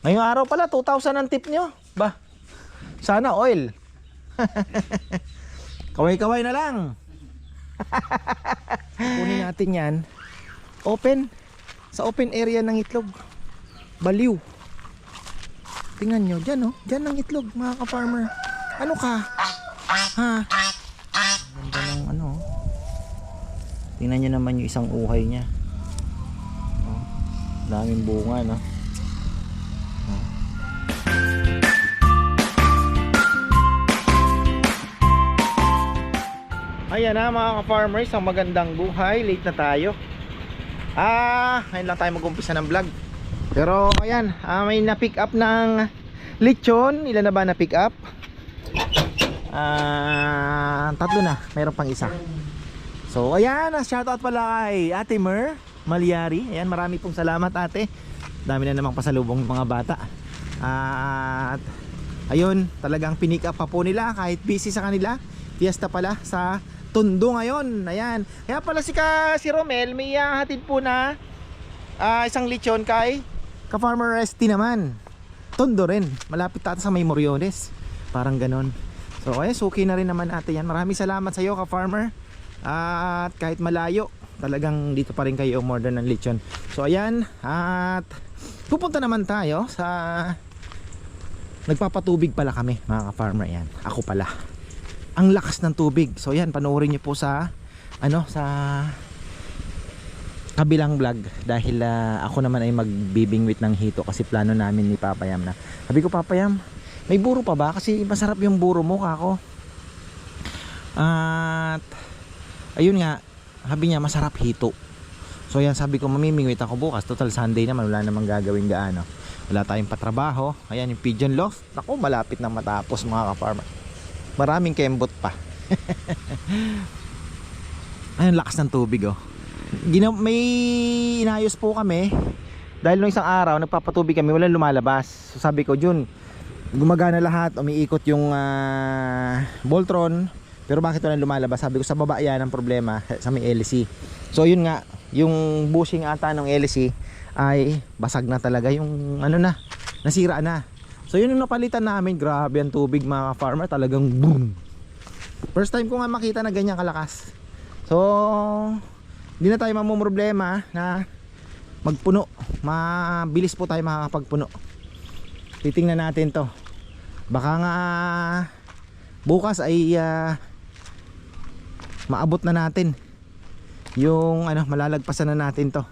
Ngayong araw pala, 2,000 ang tip nyo. Ba, sana oil. Kaway-kaway na lang. Kunin natin yan. Open. Sa open area ng itlog. Baliw. Tingnan nyo, dyan oh. Dyan ang itlog, mga ka-farmer. Ano ka? Ha? Ganda ng ano oh. Tingnan nyo naman yung isang uhay niya. Oh, daming bunga, no? Ayan na mga ka-farmers, ang magandang buhay. Late na tayo. Ah, ngayon lang tayo mag-umpisa ng vlog. Pero ayan, ah, may na-pick up ng lechon. Ilan na ba na-pick up? Ah, tatlo na. Mayroon pang isa. So ayan, ah, shoutout pala kay Ate Mer Malyari. Ayan, marami pong salamat ate. Dami na namang pasalubong mga bata. Ah, at ayun, talagang pinick up pa po nila kahit busy sa kanila. Fiesta pala sa Tondo ngayon. Ayan. Kaya pala si ka si Romel may ah, hatid po na ah, isang lechon kay ka Farmer Resty naman. Tondo rin. Malapit tata sa may Moriones. Parang ganon. So ay suki na rin naman ate yan. Maraming salamat sa iyo ka Farmer. At kahit malayo, talagang dito pa rin kayo order ng lechon. So ayan, at pupunta naman tayo sa nagpapatubig pala kami mga ka-farmer yan. Ako pala. Ang lakas ng tubig. So yan, panoorin niyo po sa ano sa kabilang vlog dahil ah, ako naman ay magbibingwit ng hito kasi plano namin ni Papayam na. Sabi ko Papayam, may buro pa ba? Kasi masarap yung buro mo kako. At ayun nga, sabi niya masarap hito. So yan sabi ko mamimingwit ako bukas. Total Sunday naman wala namang gagawin gaano. Wala tayong patrabaho. Ayan yung pigeon loft. Naku, malapit na matapos mga ka-farmer. Maraming kembot pa. Ayun, lakas ng tubig oh. Gina may inayos po kami. Dahil nung isang araw, nagpapatubig kami, walang lumalabas. So sabi ko, Jun, gumagana lahat, umiikot yung ah, Voltron. Pero bakit walang lumalabas? Sabi ko, sa baba yan ang problema, sa may LC. So yun nga, yung bushing ata ng LC ay basag na talaga yung ano na, nasira na. So yun yung napalitan namin, grabe ang tubig mga farmer, talagang boom. First time ko nga makita na ganyan kalakas. So, hindi na tayo mamumroblema na magpuno. Mabilis po tayo makakapagpuno. Titingnan natin to. Baka nga bukas ay ah, maabot na natin yung ano malalagpasan na natin to.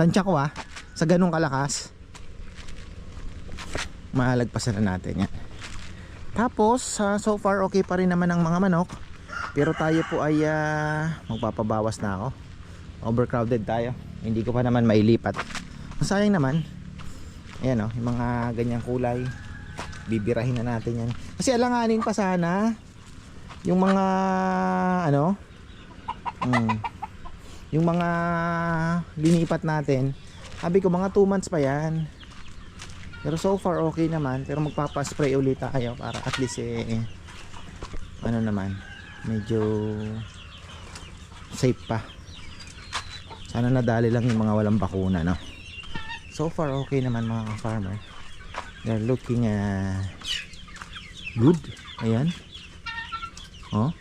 Tansya ko ah, sa ganung kalakas malagpasan na natin yan. Tapos, ah, so far okay pa rin naman ang mga manok. Pero tayo po ay ah, magpapabawas na ako. Overcrowded tayo. Hindi ko pa naman mailipat. Masayang naman. Ayan o, yung mga ganyang kulay. Bibirahin na natin yan. Kasi alanganin pa sana yung mga ano mm, yung mga linipat natin. Sabi ko mga 2 months pa yan. Pero so far okay naman. Pero magpapaspray ulit tayo para at least eh, ano naman, medyo safe pa. Sana nadali lang yung mga walang bakuna, no? So far okay naman mga farmer. They're looking uh, good. Ayan. Oh.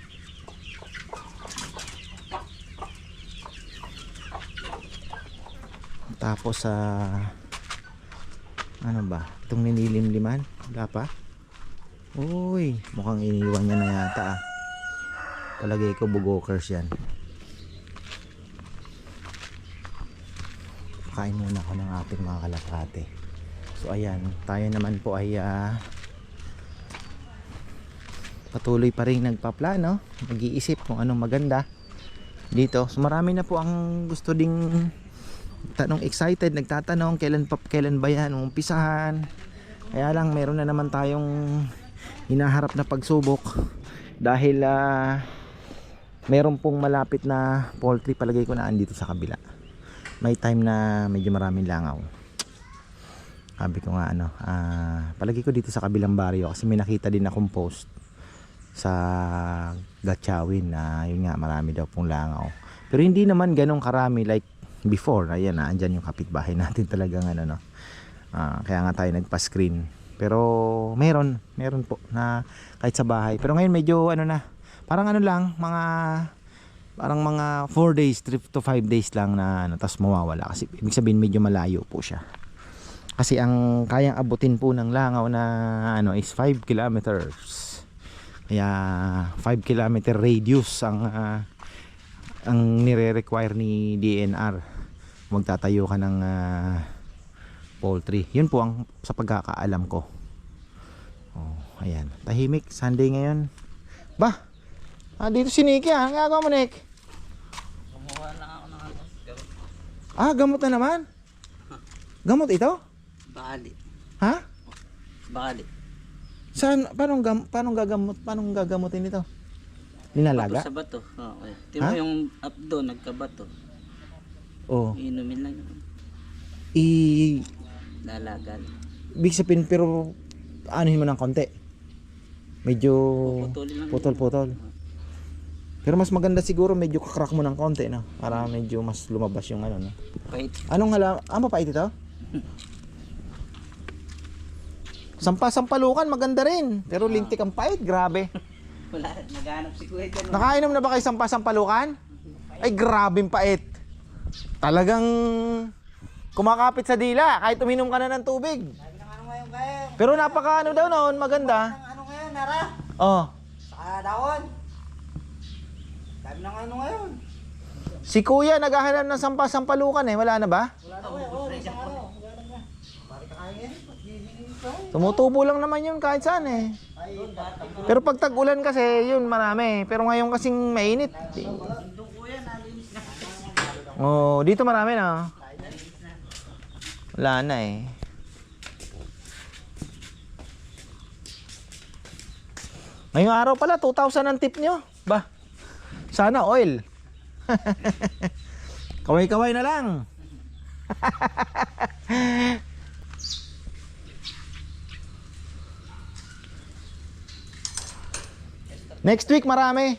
Tapos sa ano ba? Itong ninilimliman? Wala pa? Uy, mukhang iniwan niya na yata ah. Palagay ko bugokers yan. Kain muna ako ng ating mga kalapate. So ayan, tayo naman po ay ah, patuloy pa rin nagpaplano, nag-iisip kung anong maganda dito. So marami na po ang gusto ding tanong excited, nagtatanong kailan pa kailan ba yan umpisahan. Kaya lang meron na naman tayong hinaharap na pagsubok dahil ah, meron pong malapit na poultry palagay ko na andito sa kabila. May time na medyo maraming langaw. Sabi ko nga ano, ah, palagi ko dito sa kabilang baryo kasi may nakita din akong post sa Gatchawin na yun nga marami daw pong langaw. Pero hindi naman ganong karami like before. Ayan na, andyan yung kapitbahay natin talagang ano no. Ah, kaya nga tayo nagpa-screen. Pero meron, meron po na kahit sa bahay. Pero ngayon medyo ano na, parang ano lang, mga parang mga 4 days, 3 to 5 days lang na ano, tapos mawawala. Kasi ibig sabihin medyo malayo po siya. Kasi ang kayang abutin po ng langaw na ano is 5 kilometers. Kaya 5 kilometer radius ang ah, ang nire-require ni DNR. Magtatayo ka ng ah, poultry. Yun po ang sa pagkakaalam ko. Oh, ayan. Tahimik. Sunday ngayon. Ba? Ah, dito si Nicky ah. Ang gagawa mo, Nick? Kumuha lang ako ng ano, gamot. Ah, gamot na naman? Gamot ito? Bakali. Ha? Bakali. Saan, paano, gam, paano gagamot, paano gagamutin ito? Linalaga? Bato sa bato. Oo, okay. Tingnan mo yung up doon, nagkabato. Oo. Inumin lang yun. I, Lalagan. big sabihin, pero anuhin mo ng konti. Medyo Puputulin lang. putol-putol. Pero mas maganda siguro medyo kakrack mo ng konti, no? Para medyo mas lumabas yung ano, no? Pahit. Anong hala? Ah, mapait ito? Sampa-sampalukan, maganda rin. Pero lintik ang pait, grabe. Wala, naghanap si Kuya dyan. Nakainom na ba kayo sampa-sampalukan? Ay, grabing pait. Talagang kumakapit sa dila kahit uminom ka na ng tubig. Ano ngayon kayo? Pero napaka ano daw noon, maganda. Ano ngayon, Nara? Oh, Sa daon. Dami na ano ngayon. si Kuya naghahanap ng sampa-sampalukan eh, wala na ba? Wala na ngayon. Oh, isang araw. Wala na. Bari ka kaya yan. Pagiging ko. Tumutubo lang naman yun kahit saan eh. Pero pag tag-ulan kasi, yun marami. Pero ngayon kasing mainit. Oh, dito marami na. Wala na eh. Ngayong araw pala, 2,000 ang tip nyo. Ba? Sana oil. Kaway-kaway na lang. Next week marami.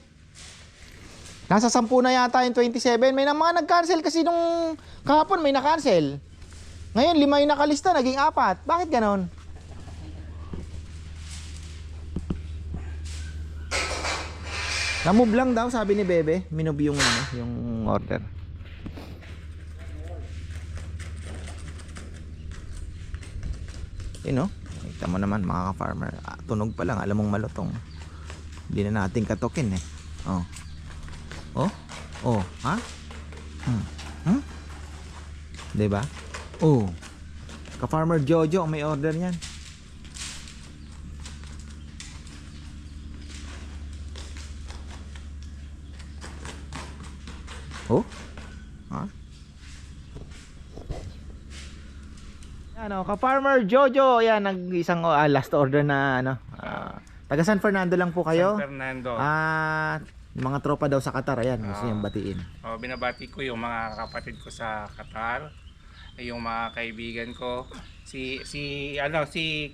Nasa 10 na yata yung 27. May na mga nag-cancel kasi nung kahapon may na-cancel. Ngayon lima yung nakalista, naging apat. Bakit ganon? Namove lang daw sabi ni Bebe, minob yung ano, yung order. Yun no? Kita mo naman mga ka-farmer. Ah, tunog pa lang, alam mong malutong. Hindi na natin katukin eh. Oh. Oh? Oh, ha? Hmm. Hmm? 'Di ba? Oh. Ka-farmer Jojo ang may order niyan. Oh? Ha? Ano, ka-farmer Jojo, yan nag isang ah, last order na ano. Taga San Fernando lang po kayo. San Fernando. Ah, mga tropa daw sa Qatar, ayan, gusto Ah. niyang batiin. Oh, binabati ko yung mga kapatid ko sa Qatar, yung mga kaibigan ko, si si ano si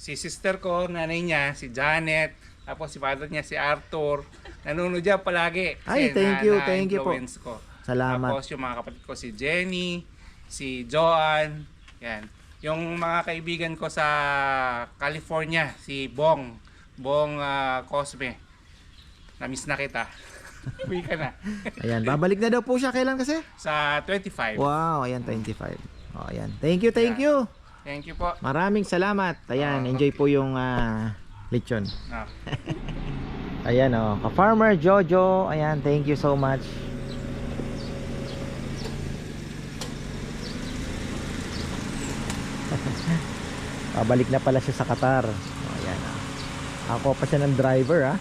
si sister ko, nanay niya, si Janet, tapos si father niya si Arthur. Nanonood diyan palagi. Ay, thank you, thank you po. ko. Salamat. Tapos yung mga kapatid ko si Jenny, si Joan, yan. Yung mga kaibigan ko sa California, si Bong, Bong ah, Cosme. Na-miss na kita. Uwi ka na. Ayan, babalik na daw po siya kailan kasi? sa 25. Wow, ayan 25. Oh, ayan. Thank you, thank you. Thank you po. Maraming salamat. Ayan, Ah, enjoy po yung ah, lechon. Ah. Ayan oh, ka-farmer Jojo. Ayan, thank you so much. Pabalik na pala siya sa Qatar. Oh, ayan ah. Ako pa siya ng driver ah.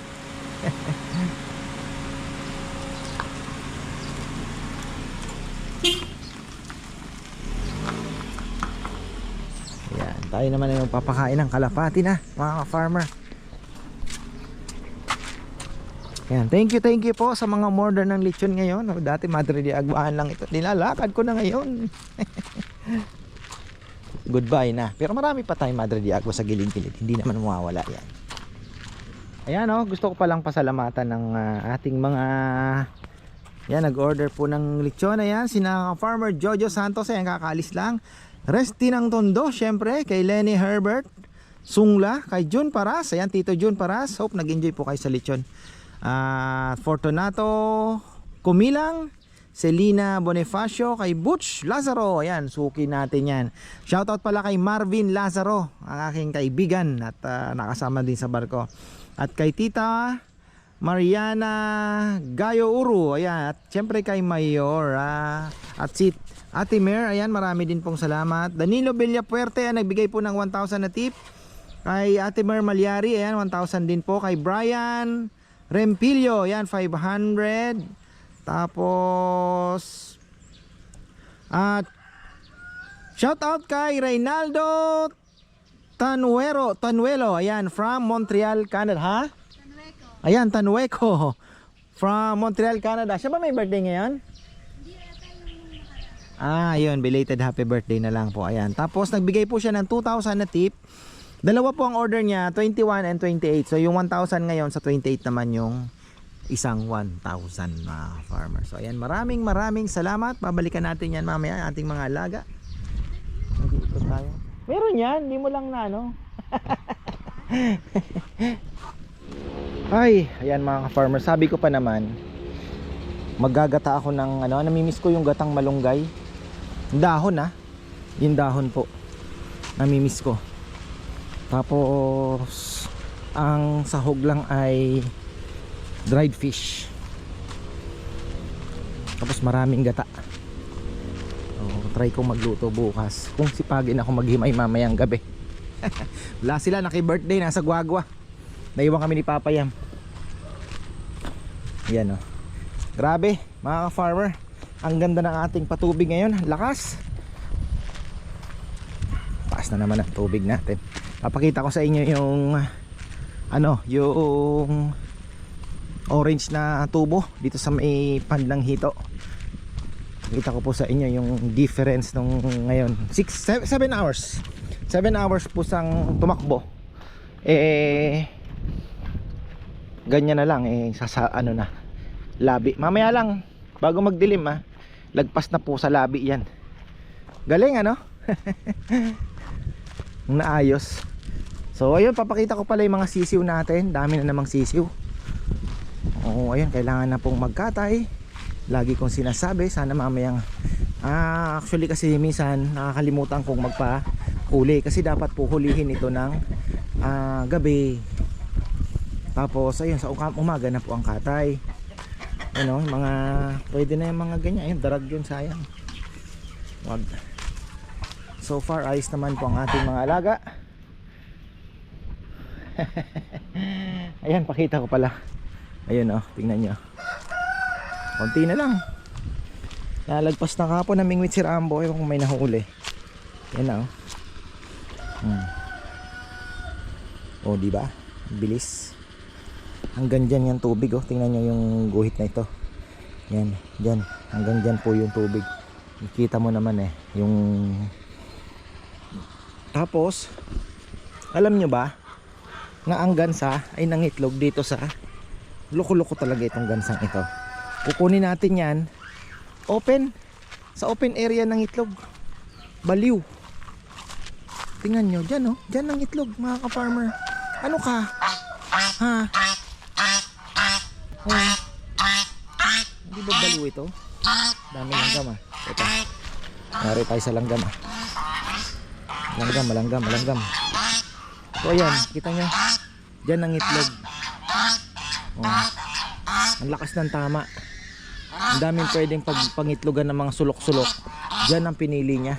Ayan, tayo naman ay magpapakain ng kalapati na, mga farmer. Ayan, thank you, thank you po sa mga order ng lechon ngayon. Oh, Dati Madre de Agbahan lang ito. Nilalakad ko na ngayon. Goodbye na. Pero marami pa tayong Madre de Agua sa gilid-gilid. Hindi naman mawawala yan. Ayan oh, gusto ko palang pasalamatan ng ah, ating mga yan, nag-order po ng lechon. Ayan, sina Farmer Jojo Santos. Ayan, kakaalis lang. Resti ng Tondo, syempre, kay Lenny Herbert. Sungla, kay Jun Paras. Ayan, Tito Jun Paras. Hope nag-enjoy po kayo sa lechon. Ah, Fortunato Kumilang. Selina Bonifacio, kay Butch Lazaro. Ayan, suki natin yan. Shoutout pala kay Marvin Lazaro, ang aking kaibigan at ah, nakasama din sa barko. At kay Tita Mariana Gayo Uru. Ayan, at syempre kay Mayor. ah, at si Ate Mer, ayan, marami din pong salamat. Danilo Villapuerte, ayan, nagbigay po ng 1,000 na tip. Kay Ate Mer Malyari, ayan, 1,000 din po. Kay Brian Rempilio, ayan, 500. Tapos, at shout out kay Reynaldo Tanuero, Tanuelo, ayan, from Montreal, Canada, ha? Ayan, Tanueco. From Montreal, Canada. Siya ba may birthday ngayon? Ah, yun, belated happy birthday na lang po. Ayan. Tapos nagbigay po siya ng 2,000 na tip. Dalawa po ang order niya, 21 and 28. So yung 1,000 ngayon sa 28 naman yung isang 1,000 mga farmer. So ayan, maraming maraming salamat. Babalikan natin yan mamaya, ating mga alaga. Nag-iikot tayo. Meron yan, hindi mo lang na ano. Ay, ayan mga farmer. Sabi ko pa naman, maggagata ako ng ano, namimiss ko yung gatang malunggay. Dahon ah. Yung dahon po. Namimiss ko. Tapos ang sahog lang ay dried fish. Tapos maraming gata. Oh, try ko magluto bukas. Kung sipagin ako maghimay mamayang gabi. Wala sila, naki-birthday, nasa Guagua. Naiwan kami ni Papa Yam. Yan oh. Grabe, mga farmer. Ang ganda ng ating patubig ngayon. Lakas. Taas na naman ang tubig natin. Papakita ko sa inyo yung ano, yung orange na tubo dito sa may pandang hito. Kita ko po sa inyo yung difference nung ngayon. 6 7 hours. 7 hours po sang tumakbo. Eh ganyan na lang eh sa, ano na labi. Mamaya lang bago magdilim ah. Lagpas na po sa labi 'yan. Galing ano? Naayos. So ayun papakita ko pala yung mga sisiw natin. Dami na namang sisiw. Oo, ayun kailangan na pong magkatay. Lagi kong sinasabi sana mamayang ah actually kasi minsan nakakalimutan kong magpa huli kasi dapat po hulihin ito ng ah, gabi. Tapos ayun sa umaga na po ang katay. Ano, yung mga pwede na yung mga ganyan, ayun darag yun sayang. Wag. So far ayos naman po ang ating mga alaga. Ayan, pakita ko pala. Ayun oh, tingnan nyo. Konti na lang. Lalagpas na kapon ng mingwit si Rambo ewan kung may nahuli. Yan na oh. Hmm. Oh, di ba? Bilis. Hanggang dyan yung tubig oh. Tingnan nyo yung guhit na ito. Yan, dyan. Hanggang dyan po yung tubig. Nakita mo naman eh, yung tapos alam nyo ba na ang gansa ay nangitlog dito sa loko-loko talaga itong gansang ito. Kukunin natin yan open sa open area ng itlog. Baliw. Tingnan nyo, dyan oh. Dyan ang itlog, mga ka-farmer. Ano ka? Ha? Oh. Ba baliw ito? Dami langgam ah. Ito. Nari tayo sa langgam ah. Langgam, malanggam, malanggam. So ayan, kita nyo. Dyan ang itlog. Oh. Ang lakas ng tama. Ang daming pwedeng pag pangitlogan ng mga sulok-sulok. Diyan ang pinili niya.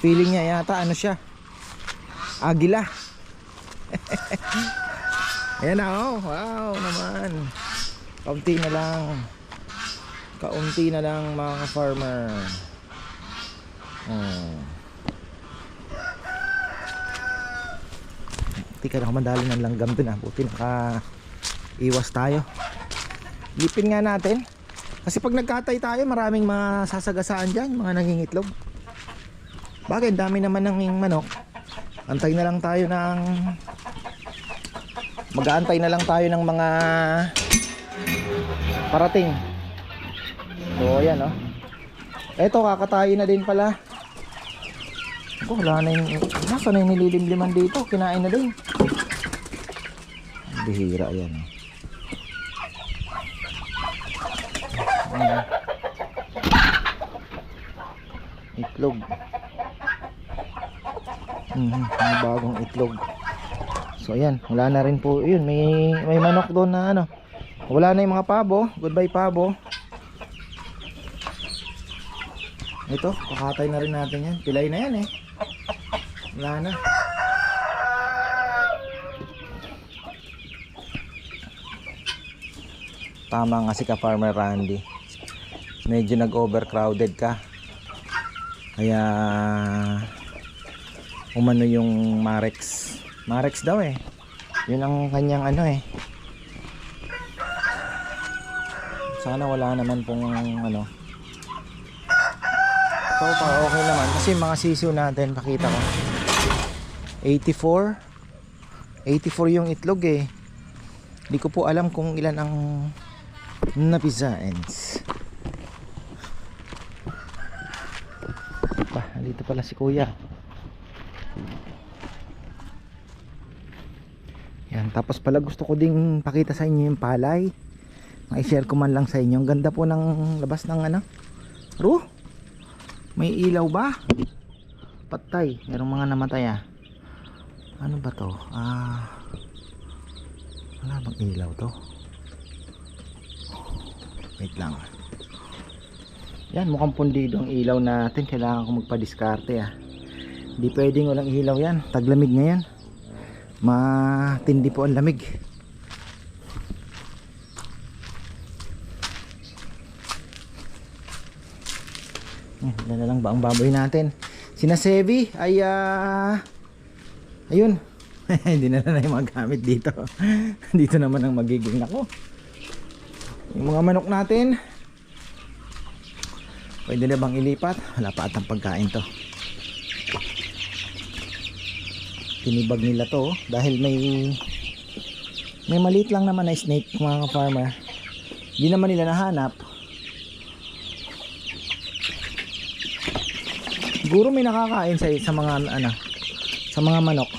Feeling niya yata ano siya? Agila. Ayan na oh. Wow naman. Kaunti na lang. Kaunti na lang mga farmer. Oh. Tika na kumandali ng langgam dun ah. Buti naka iwas tayo. Lipin nga natin. Kasi pag nagkatay tayo, maraming mga sasagasaan dyan, mga nangingitlog. Bakit? Dami naman ng manok. Antay na lang tayo ng... Mag-aantay na lang tayo ng mga parating. So, ayan oh. Eto, kakatayin na din pala. Ako, wala na yung... Nasa na yung nililimliman dito? Kinain na din. Bihira yan. eh. Ayan. Itlog. Mhm, may bagong itlog. So ayan, wala na rin po. Yun, may may manok doon na ano. Wala na yung mga pabo. Goodbye pabo. Ito, pakatay na rin natin yan. Pilay na yan eh. Wala na. Tama nga si ka Farmer Randy. Medyo nag-overcrowded ka. Kaya umano yung Marex. Marex daw eh. Yun ang kanyang ano eh. Sana wala naman pong ano. So far okay naman kasi mga sisiw natin pakita ko. 84 84 yung itlog eh. Hindi ko po alam kung ilan ang napisains. Pa, dito pala si kuya. Yan, tapos pala gusto ko ding pakita sa inyo yung palay. Ma-share ko man lang sa inyo. Ang ganda po ng labas ng ano. Ro, may ilaw ba? Patay. Merong mga namatay ah. Ano ba to? Ah, wala bang ilaw to? Wait lang. Yan, mukhang pundido ang ilaw natin. Kailangan ko magpa-diskarte ah. Hindi pwedeng walang ilaw yan. Taglamig ngayon. Matindi po ang lamig. Yan na lang ba ang baboy natin? Sina Sevi ay ah, ayun. Hindi na na yung magamit dito. dito naman ang magiging ako. Yung mga manok natin, pwede na bang ilipat? Wala pa atang pagkain to. Tinibag nila to oh, dahil may may maliit lang naman na snake mga farmer. Hindi naman nila nahanap. Siguro may nakakain sa sa mga ano sa mga manok.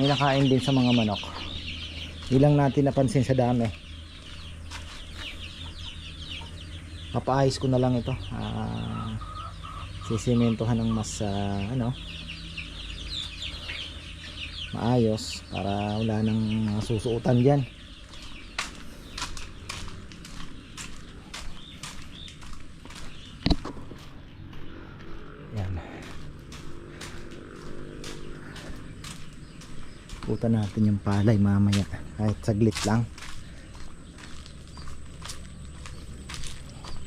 May nakain din sa mga manok. Ilang natin napansin sa dami. Papaayos ko na lang ito. Ah, sisimentohan ng mas ah, ano maayos para wala nang susuotan diyan. Yan. Puta natin yung palay mamaya kahit saglit lang.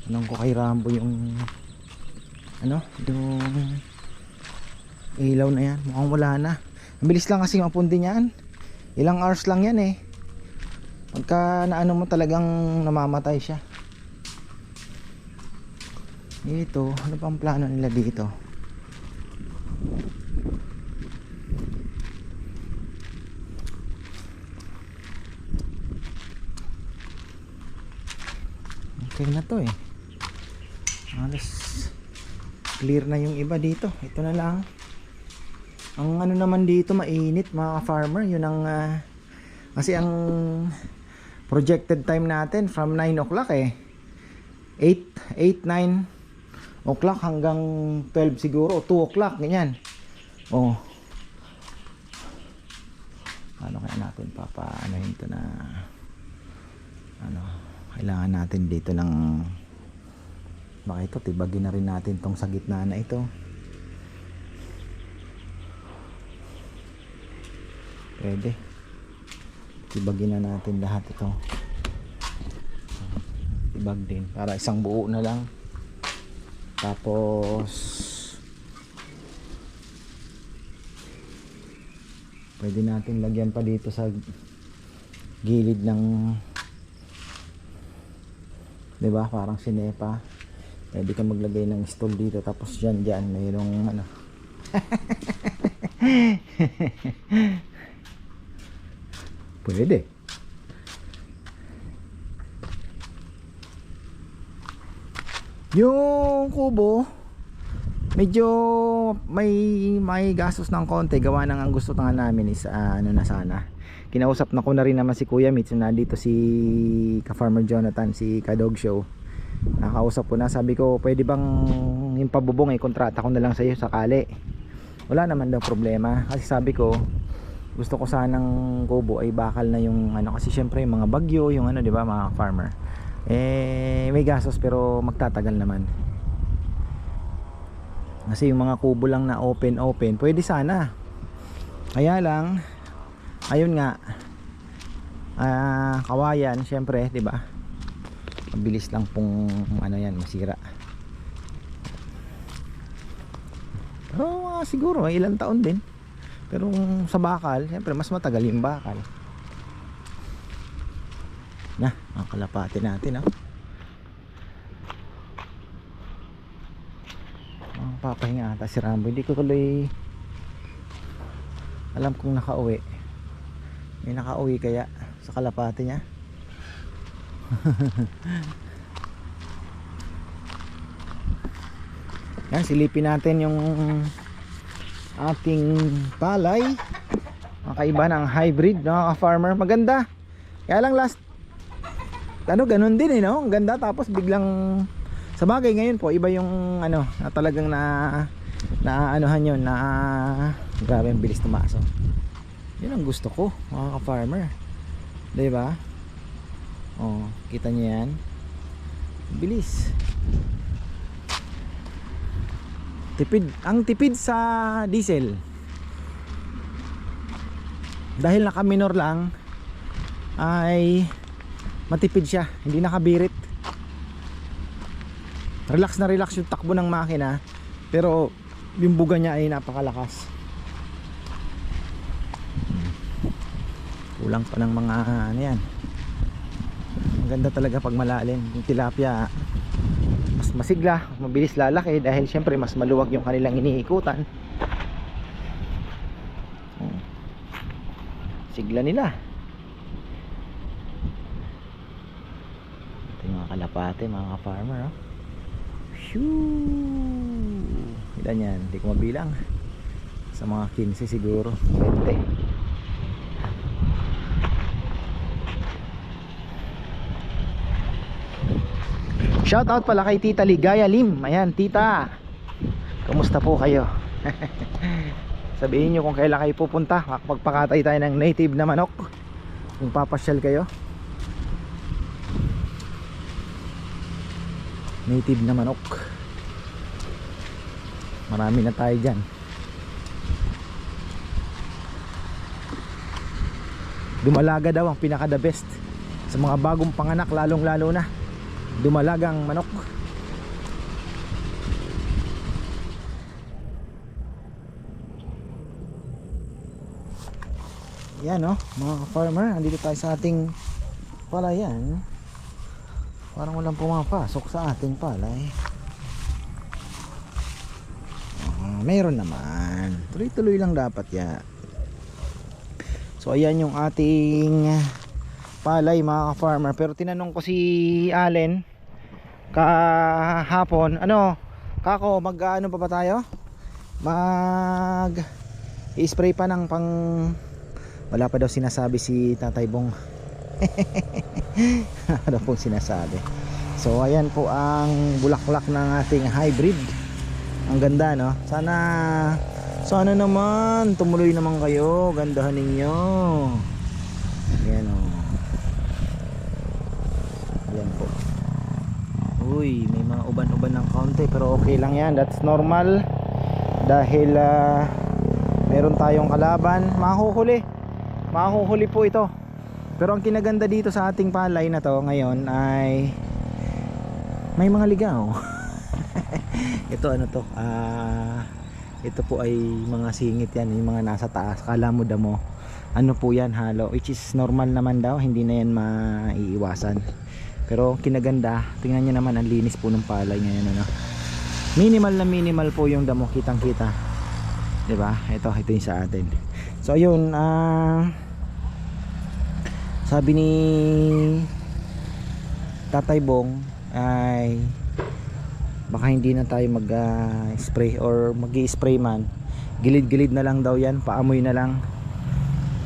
Anong ko kay Rambo yung ano, yung ilaw na yan. Mukhang wala na. Ang bilis lang kasi mapundi niyan. Ilang hours lang yan eh. Pagka naano mo talagang namamatay siya. Ito, ano pang plano nila dito? Okay na to eh. Alas clear na yung iba dito. Ito na lang. Ang ano naman dito mainit mga farmer, yun ang ah, kasi ang projected time natin from 9 o'clock eh. 8 8 9 o'clock hanggang 12 siguro, 2 o'clock ganyan. Oh. Ano kaya natin papaanohin to na ano, kailangan natin dito ng baka ito tibagin na rin natin tong sa gitna na ito. Pwede. Tibagin na natin lahat ito. Tibag din. Para isang buo na lang. Tapos pwede natin lagyan pa dito sa gilid ng 'di ba parang sinepa pwede ka maglagay ng stool dito tapos dyan dyan mayroong ano. Pwede. Yung kubo, medyo may may gastos ng konti. Gawa ng ang gusto nga namin is ah, ano na sana. Kinausap na ko na rin naman si Kuya Mitch na dito si ka-farmer Jonathan si ka-dog show nakausap ko na sabi ko pwede bang yung pabubong eh kontrata ko na lang sa iyo sakali? Wala naman daw problema. Kasi sabi ko gusto ko sanang kubo ay bakal na yung ano kasi syempre yung mga bagyo yung ano di ba mga farmer. Eh may gastos pero magtatagal naman. Kasi yung mga kubo lang na open open pwede sana. Kaya lang ayun nga ah kawayan syempre di ba mabilis lang pong ano yan masira. Pero ah, siguro may ilang taon din. Pero kung sa bakal syempre mas matagal yung bakal. Na ang kalapati natin ah. Ang papahinga ata si Rambo. Hindi ko tuloy alam kung nakauwi. May nakauwi kaya sa kalapati niya yan silipin natin yung ating palay. Makaiba ng hybrid no farmer maganda. Kaya lang last ano ganun din eh no? Ang ganda. Tapos biglang sa bagay ngayon po iba yung ano na talagang na na anuhan yun na grabe ang bilis tumaso yun ang gusto ko mga ka-farmer. Di ba oh kita niyo yan? Bilis. Tipid ang tipid sa diesel. Dahil naka minor lang ay matipid siya. Hindi nakabirit. Relax na relax yung takbo ng makina pero yung buga niya ay napakalakas. Kulang pa ng mga ano yan maganda talaga pag malalim yung tilapia mas masigla mabilis lalaki dahil syempre mas maluwag yung kanilang iniikutan Oh. sigla nila ito yung mga kalapate mga farmer oh. Shoo! Ilan yan? Hindi ko mabilang. Sa mga 15 siguro. 20. Shout out pala kay Tita Ligaya Lim. Ayan, Tita. Kumusta po kayo? Sabihin nyo kung kailan kayo pupunta. Magpakatay tayo ng native na manok. Kung papasyal kayo. native na manok marami na tayo dyan dumalaga daw ang pinaka the best sa mga bagong panganak lalong lalo na dumalagang manok yan no mga farmer andito tayo sa ating palayan Parang walang pumapasok sa ating palay. Ah, mayroon naman. Tuloy-tuloy lang dapat ya. So ayan yung ating palay mga ka-farmer. Pero tinanong ko si Allen kahapon, ano, kako, mag ano pa ba tayo? Mag i-spray pa ng pang wala pa daw sinasabi si Tatay Bong. ano pong sinasabi. So ayan po ang bulaklak ng ating hybrid. Ang ganda no? Sana sana naman tumuloy naman kayo. Gandahan ninyo. Ayan o ayan po uy may mga uban-uban ng kaunti pero okay lang yan that's normal dahil ah, meron tayong kalaban mahuhuli mahuhuli po ito pero ang kinaganda dito sa ating palay na to ngayon ay may mga ligaw. ito ano to? Ah, ito po ay mga singit yan, yung mga nasa taas. Kala mo damo. Ano po yan halo, which is normal naman daw, hindi na yan maiiwasan. Pero kinaganda, tingnan niyo naman ang linis po ng palay ngayon ano. Minimal na minimal po yung damo, kitang-kita. 'Di ba? Ito, ito yung sa atin. So ayun, ah sabi ni Tatay Bong ay baka hindi na tayo mag ah, spray or mag spray man gilid-gilid na lang daw yan paamoy na lang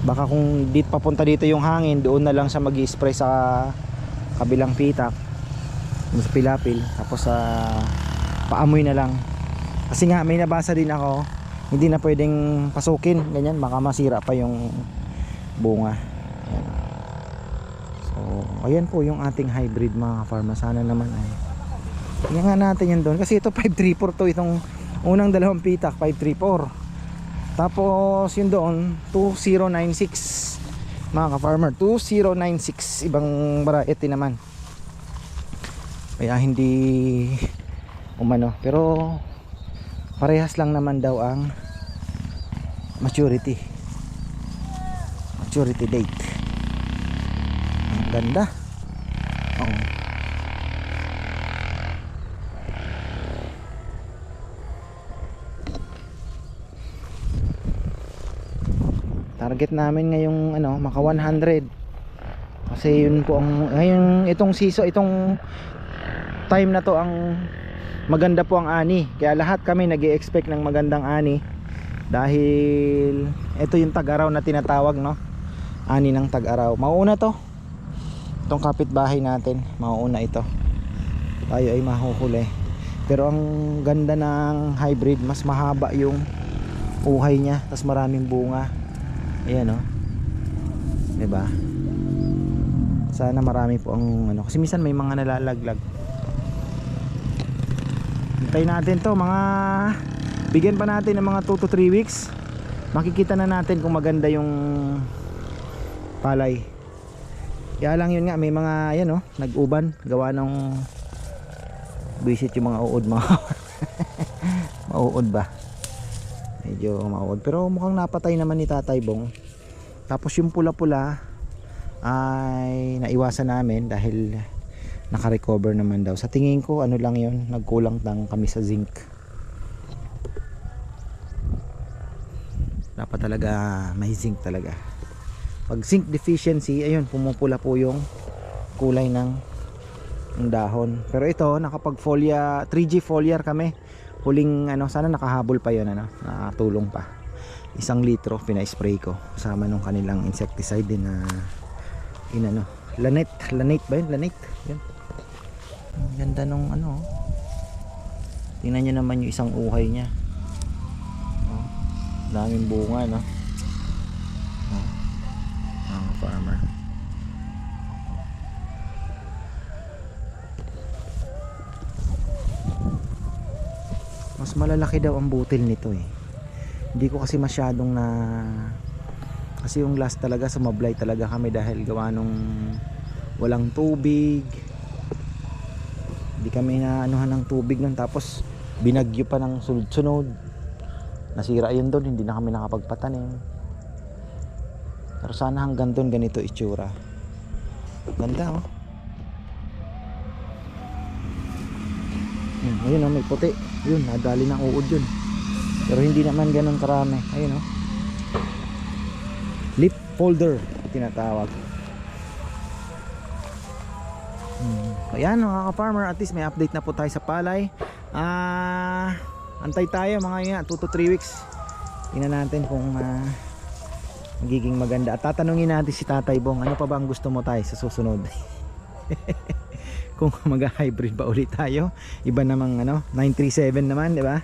baka kung dit papunta dito yung hangin doon na lang siya mag spray sa kabilang pitak sa pilapil tapos sa paamoy na lang. Kasi nga may nabasa din ako hindi na pwedeng pasukin ganyan baka masira pa yung bunga. So ayan po yung ating hybrid mga farmer sana naman ay tingnan nga natin yun doon. Kasi ito 534 to itong unang dalawang pitak 534 tapos yun doon 2096 mga ka-farmer 2096 ibang variety naman. Kaya hindi umano. Pero parehas lang naman daw ang maturity. Maturity date. Ang ganda target namin ngayong ano maka 100 kasi yun po ang ngayon itong season itong time na to ang maganda po ang ani. Kaya lahat kami nag expect ng magandang ani. Dahil ito yung tag-araw na tinatawag no? Ani ng tag-araw. Mauuna to. Itong kapitbahay natin mauuna ito. Tayo ay mahuhuli. Pero ang ganda ng hybrid mas mahaba yung uhay niya tas maraming bunga ayan o 'di ba sana marami po ang ano kasi minsan may mga nalalaglag. Hintayin natin to mga bigyan pa natin ng mga 2 to 3 weeks. Makikita na natin kung maganda yung palay. Kaya lang yun nga may mga yan oh nag-uban gawa ng visit yung mga uod mga mauod ba medyo mauod pero mukhang napatay naman ni Tatay Bong. Tapos yung pula-pula ay naiwasan namin dahil naka-recover naman daw. Sa tingin ko ano lang yon nagkulang lang kami sa zinc. Dapat talaga may zinc talaga. Pag zinc deficiency ayun pumupula po yung kulay ng, ng dahon. Pero ito nakapag folia 3G foliar kami huling ano sana nakahabol pa yon ano nakatulong pa. Isang litro pina-spray ko kasama nung kanilang insecticide din na inano lanet lanet ba yun? Lanet yun. Ang ganda nung ano oh. tingnan nyo naman yung isang uhay niya. Oh, daming bunga no? Oh, ang farmer mas malalaki daw ang butil nito eh. Hindi ko kasi masyadong na kasi yung last talaga sumablay talaga kami dahil gawa nung walang tubig. Hindi kami na anuhan ng tubig nun tapos binagyo pa ng sunod-sunod. Nasira yun doon hindi na kami nakapagpatanim. Pero sana hanggang doon ganito itsura. Ganda oh ayun oh may puti. Yun nadali ng uod yun. Pero hindi naman ganun karami. Ayun oh. Lip folder tinatawag. Hmm. ayan mga ka-farmer at least may update na po tayo sa palay. Ah antay tayo mga nga 2 to 3 weeks. Tingnan natin kung ah, magiging maganda. At tatanungin natin si Tatay Bong ano pa ba ang gusto mo tayo sa susunod kung mag-hybrid ba ulit tayo. Iba namang ano 937 naman di ba?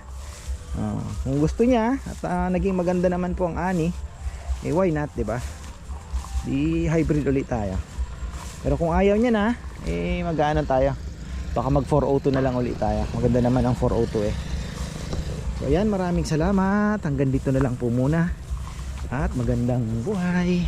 Oh, kung gusto niya at ah, naging maganda naman po ang ani eh why not 'di ba? Di hybrid ulit tayo. Pero kung ayaw niya na eh mag-aano tayo. Baka mag 402 na lang ulit tayo. Maganda naman ang 402 eh. So ayan maraming salamat. Hanggang dito na lang po muna. At magandang buhay